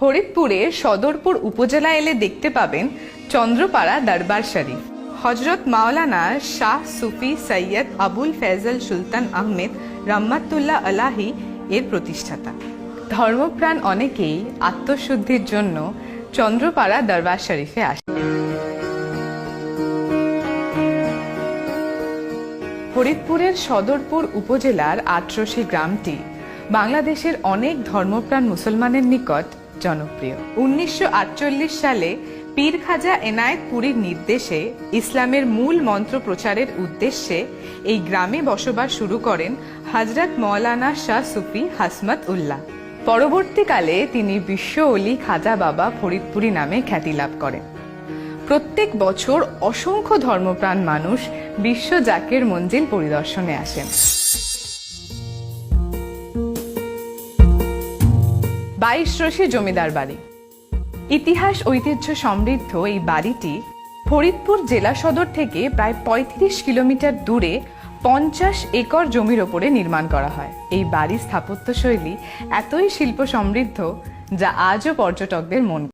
ফরিদপুরের সদরপুর উপজেলা এলে দেখতে পাবেন চন্দ্রপাড়া দরবার শরীফ। হজরত মাওলানা শাহ সুফি সৈয়দ আবুল ফেজল সুলতান আহমেদ রহমাতুল্লাহ আলাহি এর প্রতিষ্ঠাতা। ধর্মপ্রাণ অনেকেই আত্মশুদ্ধির জন্য চন্দ্রপাড়া দরবার শরীফে আসে। ফরিদপুরের সদরপুর উপজেলার আটরশি গ্রামটি বাংলাদেশের অনেক ধর্মপ্রাণ মুসলমানের নিকট জনপ্রিয়। উনিশশো আটচল্লিশ সালে পীর খাজা এনায়েত পুরীর নির্দেশে ইসলামের মূল মন্ত্র প্রচারের উদ্দেশ্যে এই গ্রামে বসবাস শুরু করেন হজরত মৌলানা শাহ সুফি হাসমত উল্লাহ। পরবর্তীকালে তিনি বিশ্ব অলি খাজা বাবা ফরিদপুরি নামে খ্যাতি লাভ করেন। প্রত্যেক বছর অসংখ্য ধর্মপ্রাণ মানুষ বিশ্ব জাকের মঞ্জিল পরিদর্শনে আসেন। বাইশ রশি জমিদার বাড়ি। ইতিহাস, ঐতিহ্য সমৃদ্ধ এই বাড়িটি ফরিদপুর জেলা সদর থেকে প্রায় ৩৫ কিলোমিটার দূরে পঞ্চাশ একর জমির ওপরে নির্মাণ করা হয়। এই বাড়ির স্থাপত্যশৈলী এতই শিল্প সমৃদ্ধ যা আজও পর্যটকদের মন